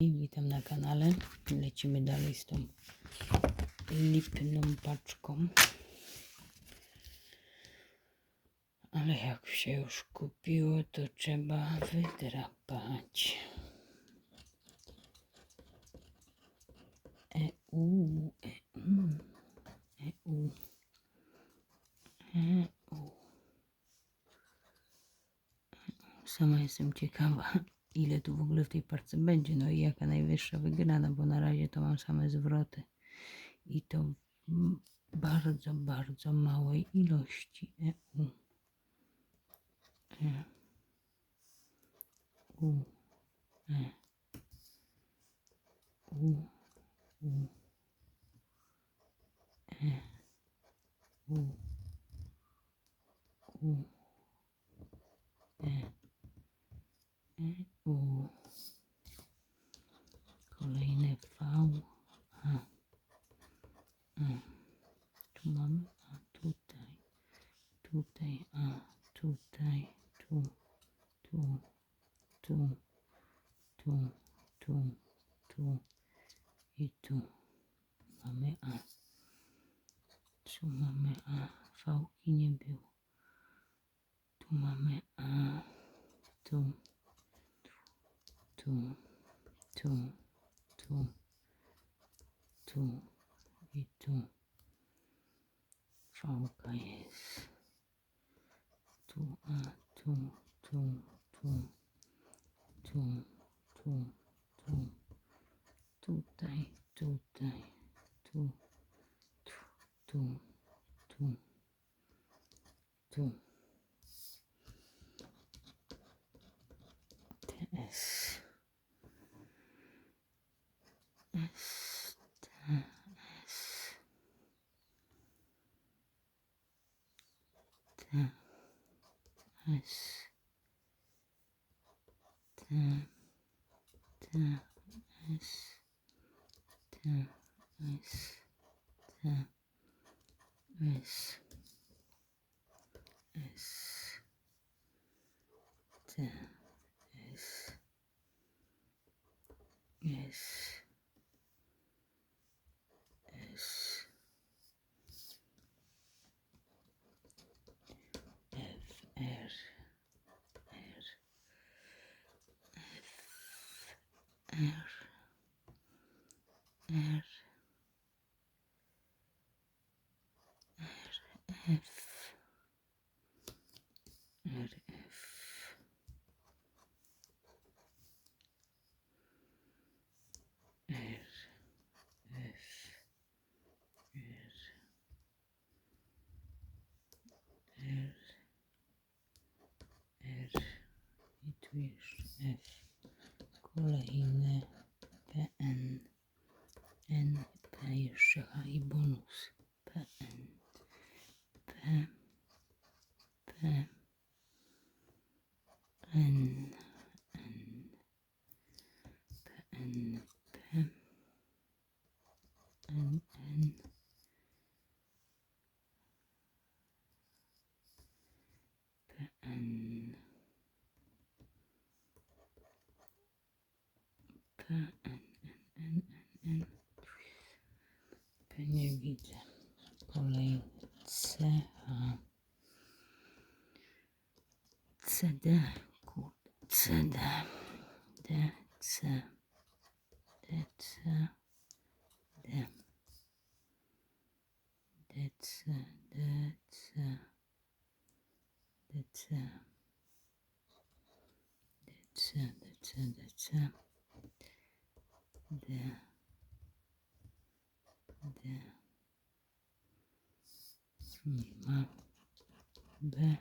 Witam na kanale. Lecimy dalej z tą lipną paczką. Ale jak się już kupiło, to trzeba wydrapać. EU, EU, EU, EU. Sama jestem ciekawa, ile tu w ogóle w tej parce będzie, no i jaka najwyższa wygrana, bo na razie to mam same zwroty. I to w bardzo, bardzo małej ilości. EU. E. U. E. U. U. E. U. U. E. E, U. Kolejny V. A. A. À. Ừ. Tu mamy, a à, tutaj. Tutaj, a tutaj. Tu. Tu. Tu. À, tu. Tu. Tu. I tu. Mamy A. Tu mamy A. Fałki nie było. Tu mamy A. Tu. Tu. Tu. Tu. Tu. I tu. Fałka jest. Tu, a tu, tu, tu, tu, tu, Yes. Yes. Jeszcze idę kolejce CD, CD, DC, DC, D, DC, DC, DC, DC, DC, DC, D, D, сніма Б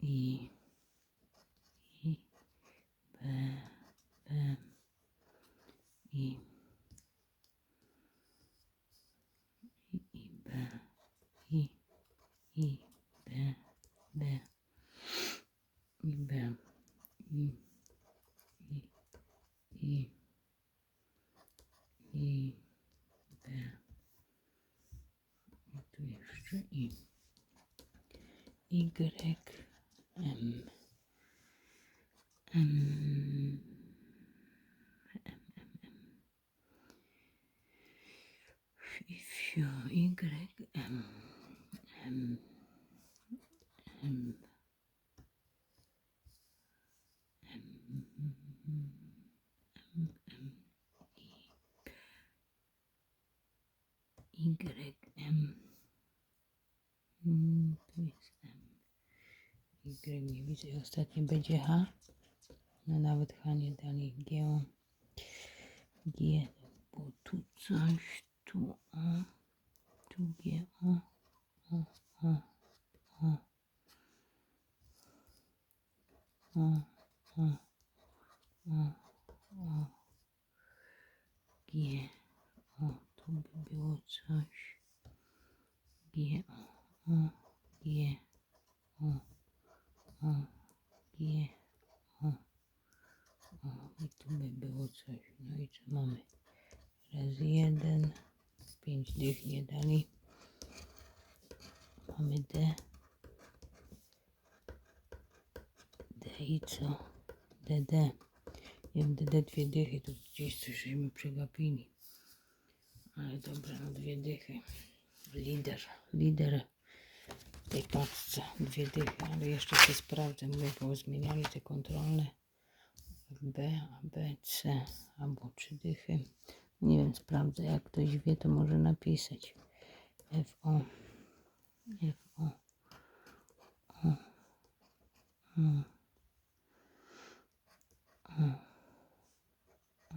І І Б М І І Б І І Б Б І Б. Y, y M. M. If you Y M M Y nie widzę. Ostatnie będzie H. No nawet H nie dali. G. G. Bo tu coś. Tu O. Tu G. O. O. O. O. O. G. Tu by było coś. G, O, O, G, O, G, O, O. I tu by było coś. No i co mamy? Raz jeden. Pięć dych nie dali. Mamy D. D i co? DD. Nie wiem, DD dwie dychy, tu gdzieś coś żeśmy przegapili. Ale dobra, no dwie dychy. Lider, lider tej paczce. Dwie dychy, ale jeszcze się sprawdzę, mówię, bo zmieniali te kontrolne. B, A, B, C albo trzy dychy. Nie wiem, sprawdzę. Jak ktoś wie, to może napisać. F, O. F, O. O. O. O.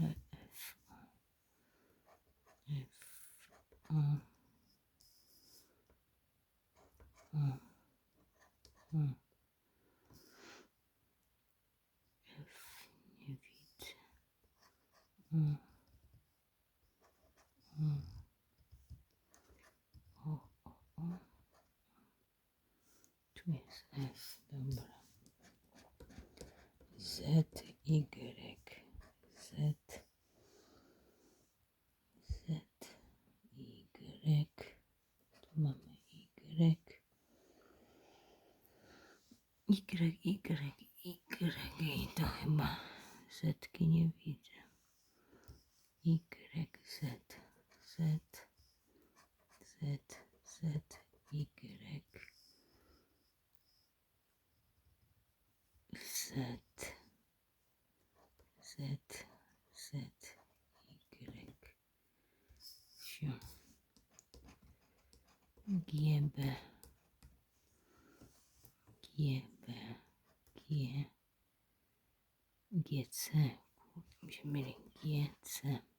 E, F, F, O. O. O. F, nie widzę. O. O. O, o, o. Tu jest F, dobra. Z, Y, Z, Z, Y, tu mamy Y, Y, Y, Y i to chyba setki nie widzę. Y, Z, Z, Z, Z, Y, set, set, set, Y. Şu gebe, gebe, ge, getse, kurtmuşum beni, getse.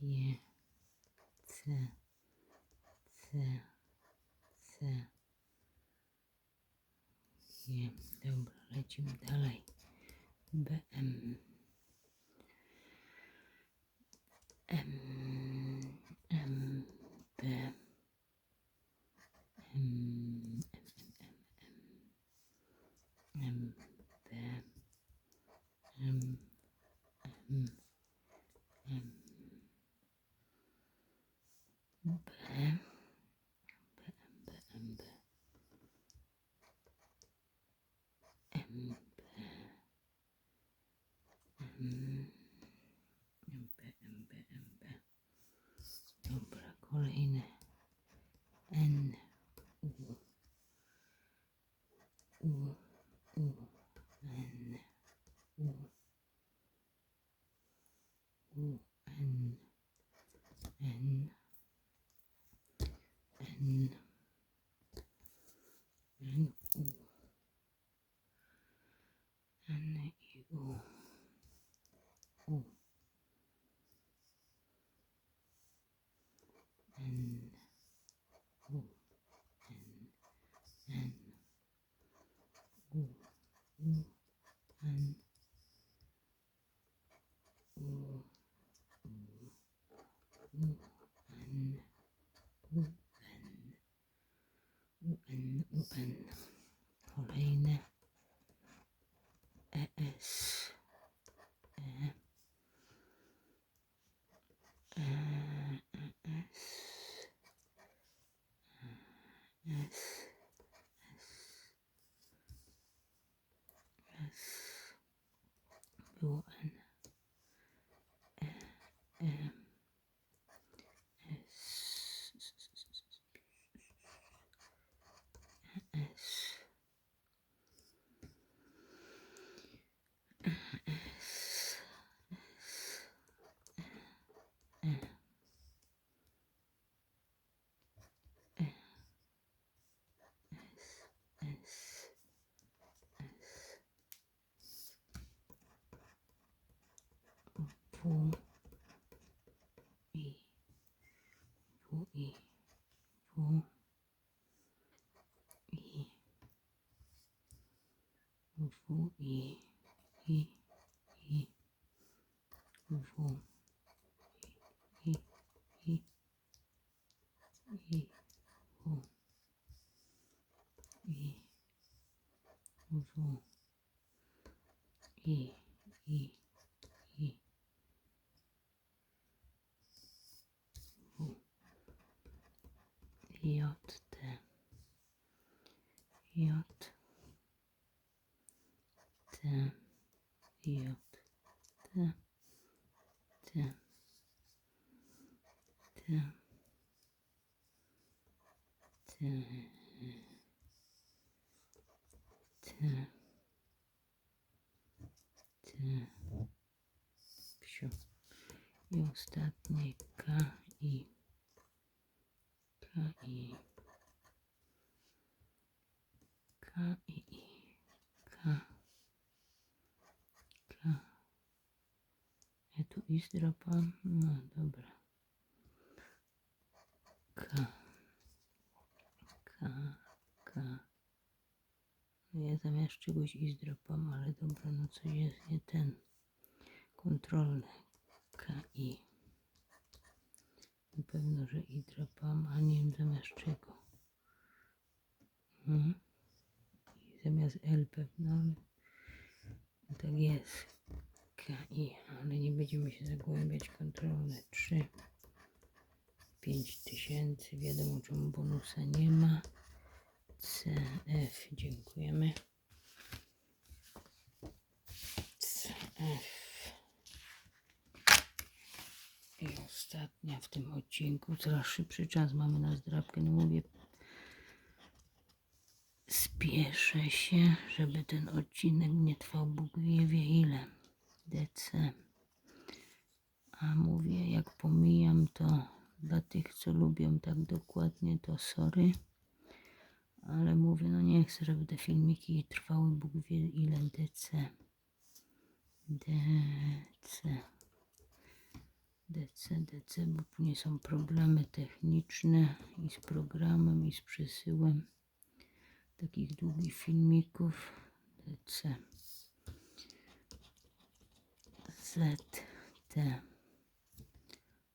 G, C, C, C, G. Dobra, lecimy dalej. BM. pool. And open, open, open. Yes. 요, 이, 요, 이, 요, 이, 요, 이, 이, 이, 요, 이, 이, 이, 요, 이, 요, 이, J, T, J, T, J, T, T, T, T, T, T, Psiu. I ostatnie K, K, I, I, K, K. Ja tu I zdropam? No dobra. K, K, K. No ja zamiast czegoś I zdropam, ale dobra, no coś jest nie ten. Kontrolny. K, I. Na pewno, że I dropam, a nie wiem zamiast czego. Mhm. Zamiast L pewno, ale tak jest. K, I, ale nie będziemy się zagłębiać. Kontrolne 3. 5000. Wiadomo, czemu bonusa nie ma. C, F. Dziękujemy. C, F. I ostatnia w tym odcinku. Coraz szybszy czas mamy na zdrabkę. No mówię, spieszę się, żeby ten odcinek nie trwał Bóg wie, ile. DC. A mówię, jak pomijam to dla tych, co lubią tak dokładnie, to sorry. Ale mówię, no nie chcę, żeby te filmiki trwały Bóg wie ile DC. DC. DC, DC, bo później są problemy techniczne i z programem, i z przesyłem takich długich filmików. DC. ZT.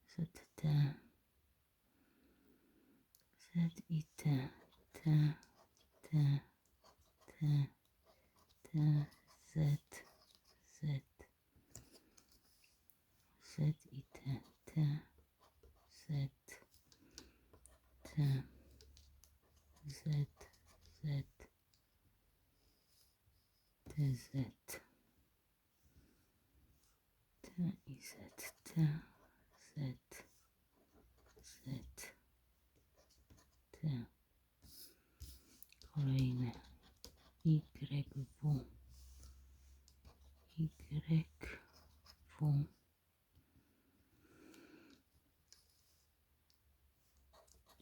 ZT. Z i T. T. T. T. Z. Z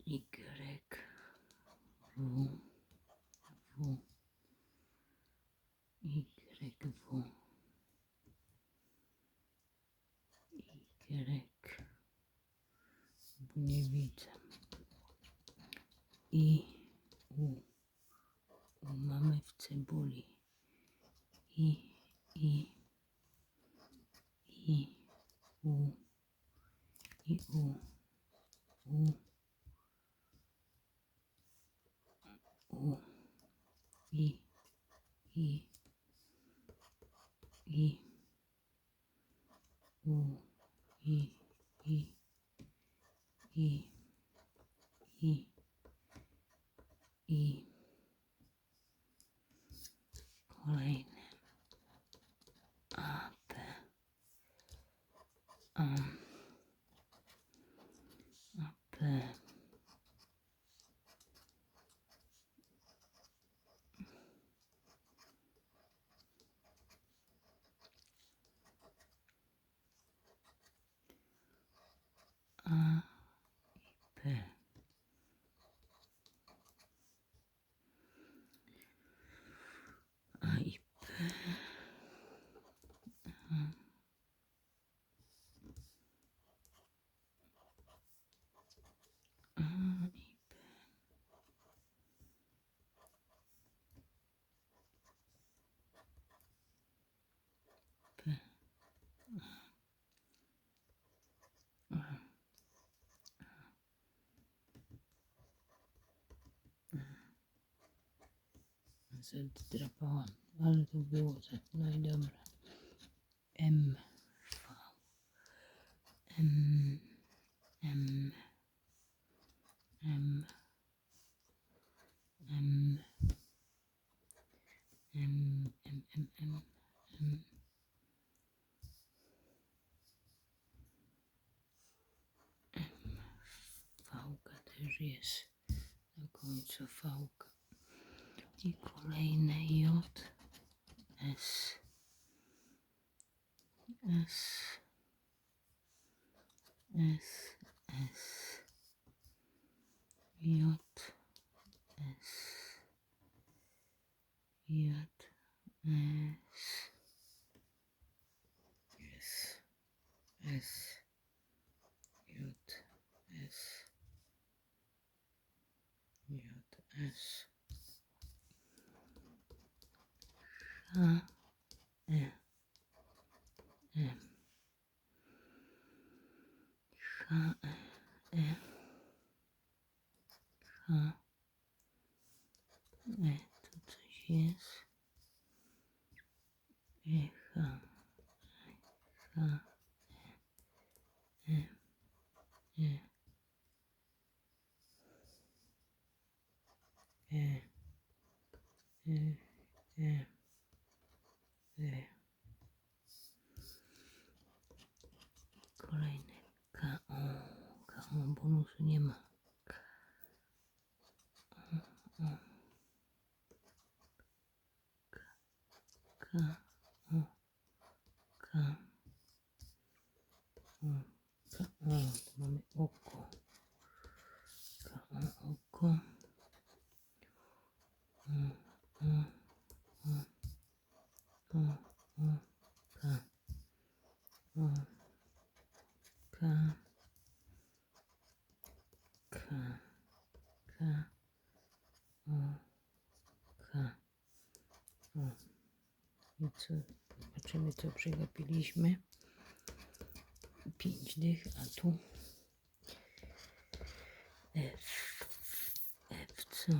Y room. e, e senza trappola, alto vuoto, noi dobbiamo M. M. M. M. M. M. M. M. M. M. M. M. Fauca, te riesci. Non so, Fauca. Dico kolejne J, S, S, S, S, J, S, J, S, S, S, uh, Yeah. Yeah. Uh, co? Zobaczymy, co przegapiliśmy. Pięć dych, a tu F, F co?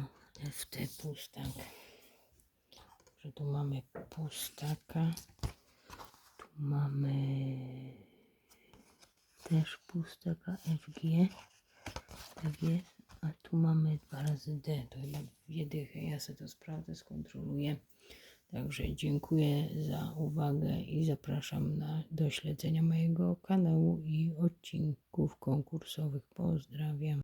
FT pustak. Że tu mamy pustaka. Tu mamy też pustaka FG. Tak jest. A tu mamy dwa razy D. To chyba dwie dychy. Ja sobie to sprawdzę, skontroluję. Także dziękuję za uwagę i zapraszam na, do śledzenia mojego kanału i odcinków konkursowych. Pozdrawiam.